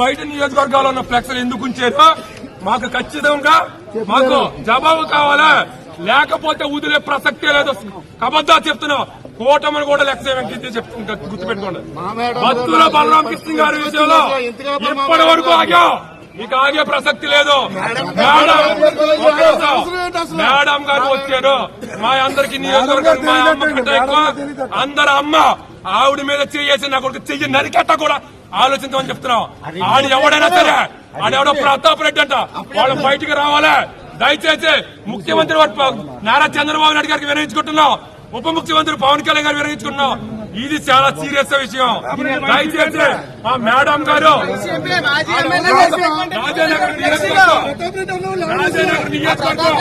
బయట నియోజకవర్గాల్లో ఉన్న ఫ్లెక్స్లు ఎందుకు ఉంచారో మాకు ఖచ్చితంగా మాకు జవాబు కావాలా? లేకపోతే వదిలే ప్రసక్తే లేదు. కబద్దా చెప్తున్నాం. కూటమిని కూడా లెక్క చెప్తున్నా గుర్తుపెట్టుకోండి. భక్తుల బలరాం కృష్ణ గారి విషయంలో ఇప్పటి వరకు ఆగాం. ఇక ఆగే ప్రసక్తి లేదు. మేడం గారు వచ్చారు. మా అందరికి నియోజకవర్గానికి మా అమ్మ కంటే ఎక్కువ అందరు అమ్మ ఆవిడ మీద చేసి నా కొడుకు చెయ్యి నరికెట్ట కూడా ఆలోచించమని చెప్తున్నాం ఆడు ఎవడైనా సరే ఆడెవడో ప్రతాప్ రెడ్డి అంట. వాళ్ళు బయటికి రావాలా. దయచేసి ముఖ్యమంత్రి నారా చంద్రబాబు నాయుడు గారికి వినియోగించుకుంటున్నాం ఉప ముఖ్యమంత్రి పవన్ కళ్యాణ్ గారు వినియోగించుకుంటున్నాం ఇది చాలా సీరియస్ విషయం. దయచేసి మా మేడం గారు రాజానగర్ నియోజకవర్గం రాజానగర్ నియోజకవర్గం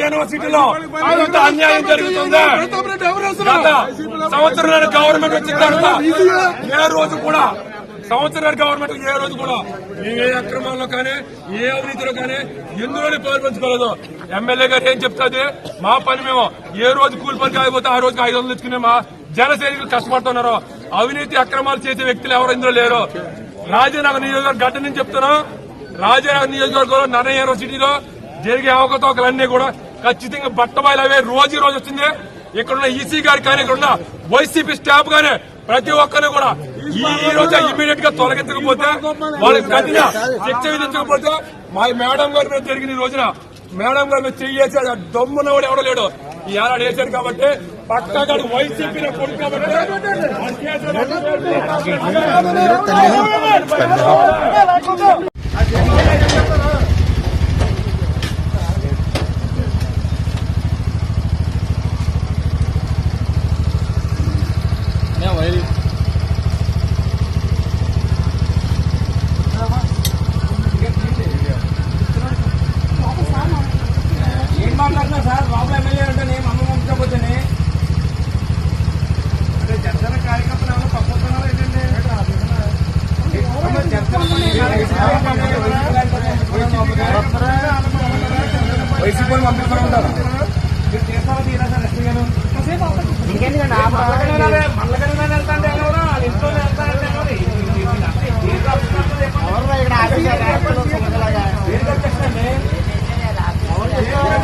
యూనివర్సిటీలో ఇంత అన్యాయం జరుగుతుంది? గత సంవత్సరాల గవర్నమెంట్ వచ్చిన తర్వాత ఏ రోజు కూడా సంవత్సరాల గవర్నమెంట్ ఏ రోజు కూడా ఏ అక్రమాల్లో కానీ ఏ అవినీతిలో కానీ ఎందులోనే పాల్పంచుకోలేదు ఎమ్మెల్యే గారు ఏం చెప్తాది? మా పని మేము ఏ రోజు కూలి పనికి ఆగిపోతే ఆ రోజుకి ఐదు వందలు తెచ్చుకునే మా జన సైనికులు కష్టపడుతున్నారు. అవినీతి అక్రమాలు చేసే వ్యక్తులు ఎవరు ఇందులో లేరు. రాజనగర్ నియోజకవర్గం గడ్డ నుంచి చెప్తున్నాం. రాజనగర్ నియోజకవర్గంలో నన్న యూనివర్సిటీలో జరిగే అవకతవకలన్నీ కూడా ఖచ్చితంగా బట్టబయలవే రోజు రోజు వస్తుంది ఇక్కడ ఉన్న ఈసీ గారి కానీ ఇక్కడ ఉన్న వైసీపీ స్టాఫ్ గానీ ప్రతి ఒక్కరు కూడా ఈ రోజు ఇమీడియట్గా తొలగించకపోతే వాళ్ళకి కఠిన శిక్ష విధించకపోతే మా మేడం గారి మీద జరిగిన ఈ రోజున మేడం గారి మీద చెయ్యేసి దమ్మున్నవాడు ఎవడో లేడు. ఈ ఏడాది వేశాడు కాబట్టి పక్కా వైసీపీ కొడుకు కాబట్టి మాట్లాడుతున్నా సార్ బాబు ఎమ్మెల్యే అంటే నేను అమ్మ పంపించకపోతేనే అంటే జనసేన కార్యకర్తలు ఏమైనా పప్పుతున్నారా ఏంటంటే వైసీపీ పంపిస్తూ ఉంటారు మీరు చేస్తారా తీరా సార్ ఎస్పీ గారు ఇంకెందుకంటే మల్లగన వెళ్తా అంటే ఎవరు వాళ్ళ ఇంట్లో వెళ్తారంటే ఎవరు దేనికి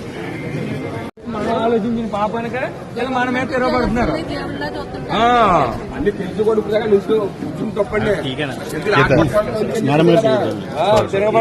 ఆలోచించిన పాపానిక మన మీద తిరగబడుతున్నారు అన్ని తెలుసు కొడుకు లిస్టు తప్పండి. తిరగబడి